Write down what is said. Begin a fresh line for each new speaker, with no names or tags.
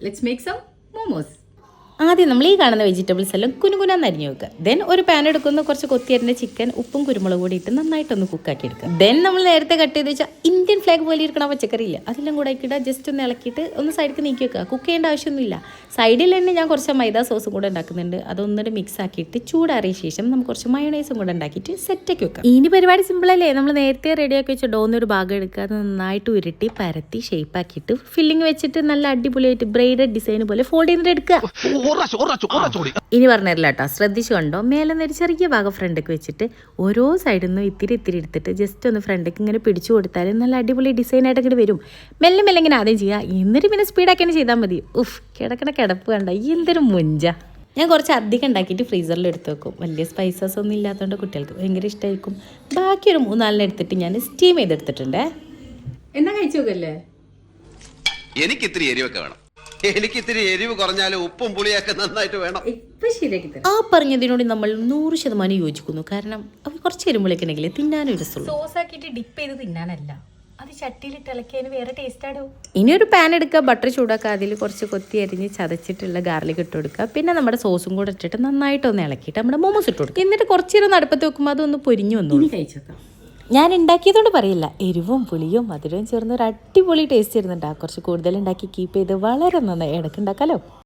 Let's make some momos.
ആദ്യം നമ്മൾ ഈ കാണുന്ന വെജിറ്റബിൾസ് എല്ലാം കുനുകുനാന്ന് അരിഞ്ഞു വെക്കുക. ദെൻ ഒരു പാൻ എടുക്കുന്ന കുറച്ച് കൊത്തിയരിഞ്ഞ ചിക്കൻ ഉപ്പും കുരുമുളക് കൂടി ഇട്ട് നന്നായിട്ടൊന്ന് കുക്കാക്കി എടുക്കുക. ദെൻ നമ്മൾ നേരത്തെ കട്ട് ചെയ്ത് വെച്ചാൽ ഇന്ത്യൻ ഫ്ലാഗ് പോലെ ഇരിക്കണ പച്ചക്കറി ഇല്ല അതെല്ലാം കൂടെ ആക്കിയിട്ട് ജസ്റ്റ് ഒന്ന് ഇളക്കിയിട്ട് ഒന്ന് സൈഡിൽ നീക്കി വെക്കുക. കുക്ക് ചെയ്യേണ്ട ആവശ്യമൊന്നുമില്ല. സൈഡിൽ തന്നെ ഞാൻ കുറച്ച് മൈദ സോസും കൂടെ ഉണ്ടാക്കുന്നുണ്ട്. അതൊന്നിട്ട് മിക്സ് ആക്കിയിട്ട് ചൂടാറിയ ശേഷം നമുക്ക് കുറച്ച് മയോണൈസും കൂടെ ഉണ്ടാക്കിയിട്ട് സെറ്റാക്കി വെക്കാം. ഇനി പരിപാടി സിമ്പിൾ അല്ലേ? നമ്മൾ നേരത്തെ റെഡിയാക്കി വെച്ച ഡോന്ന് ഒരു ഭാഗം എടുക്കുക. അത് നന്നായിട്ട് ഉരുട്ടി പരത്തി ഷേപ്പ് ആക്കിയിട്ട് ഫില്ലിങ് വെച്ചിട്ട് നല്ല അടിപൊളിയായിട്ട് ബ്രൈഡഡ് ഡിസൈൻ പോലെ ഫോൾഡ് ചെയ്തിട്ട് എടുക്കുക. ഇനി പറഞ്ഞില്ല കേട്ടോ ശ്രദ്ധിച്ചു കണ്ടോ? മേലെ നിന്ന് ചെറിയ ഭാഗം ഫ്രണ്ടൊക്കെ വെച്ചിട്ട് ഓരോ സൈഡിൽ നിന്നും ഇത്തിരി ഇത്തിരി എടുത്തിട്ട് ജസ്റ്റ് ഒന്ന് ഫ്രണ്ടൊക്കെ ഇങ്ങനെ പിടിച്ചു കൊടുത്താൽ നല്ല അടിപൊളി ഡിസൈൻ ആയിട്ട് ഇങ്ങോട്ട് വരും. മെല്ലെ മെല്ലെ ഇങ്ങനെ ആദ്യം ചെയ്യുക. എന്നിട്ട് പിന്നെ സ്പീഡാക്കി തന്നെ ചെയ്താൽ മതി. ഉഫ് കിടക്കണ കിടപ്പ് കണ്ട. ഈ എന്തൊരു മുഞ്ച. ഞാൻ കുറച്ച് അധികം ഉണ്ടാക്കിയിട്ട് ഫ്രീസറിൽ എടുത്ത് വെക്കും. വലിയ സ്പൈസസ് ഒന്നും ഇല്ലാത്തതുകൊണ്ട് കുട്ടികൾക്ക് ഭയങ്കര ഇഷ്ടമായിരിക്കും ബാക്കി ഒരു മൂന്നാലിനെ എടുത്തിട്ട് ഞാൻ സ്റ്റീം ചെയ്തെടുത്തിട്ടുണ്ട്.
എന്നാ കഴിച്ചു നോക്കല്ലേ
എനിക്ക് ഇത്തിരി എരിവൊക്കെ വേണം. എനിക്ക് ഇത്തിരി എരിവ് കുറഞ്ഞാലും ഉപ്പും പുളിയൊക്കെ നന്നായിട്ട് വേണം.
ആ പറഞ്ഞതിനോട് നമ്മൾ നൂറ് ശതമാനം യോജിക്കുന്നു. കാരണം അവ കുറച്ച് എരുമ്പളൊക്കെ ഉണ്ടെങ്കിൽ തിന്നാനും രസമുള്ളൂ
സോസ് ആക്കിയിട്ട് ഡിപ്പ് ചെയ്ത് തിന്നാനല്ല. അത് ചട്ടിയിലിട്ട് ഇളക്കിയതിന് വേറെ
ഇനി ഒരു പാൻ എടുക്കുക ബട്ടർ ചൂടാക്കുക അതിൽ കുറച്ച് കൊത്തി അരിഞ്ഞ് ചതച്ചിട്ടുള്ള ഗാർലിക് ഇട്ട് കൊടുക്കുക. പിന്നെ നമ്മുടെ സോസും കൂടെ ഇട്ടിട്ട് നന്നായിട്ടൊന്ന് ഇളക്കിയിട്ട് നമ്മുടെ മോമോസ് ഇട്ട് കൊടുക്കുക. എന്നിട്ട് കുറച്ച് നേരം അടുപ്പത്ത് വെക്കുമ്പോൾ അതൊന്ന് പൊരിഞ്ഞു വന്നു
കഴിച്ചേക്കാം.
ഞാൻ ഉണ്ടാക്കിയതുകൊണ്ട് പറയില്ല. എരിവും പുളിയും മധുരവും ചേർന്ന് ഒരു അടിപൊളി ടേസ്റ്റ് വരുന്നുണ്ട് കുറച്ച് കൂടുതൽ ഉണ്ടാക്കി കീപ്പ് ചെയ്ത് വളരെ നന്നായി. ഇടയ്ക്ക് ഉണ്ടാക്കാലോ?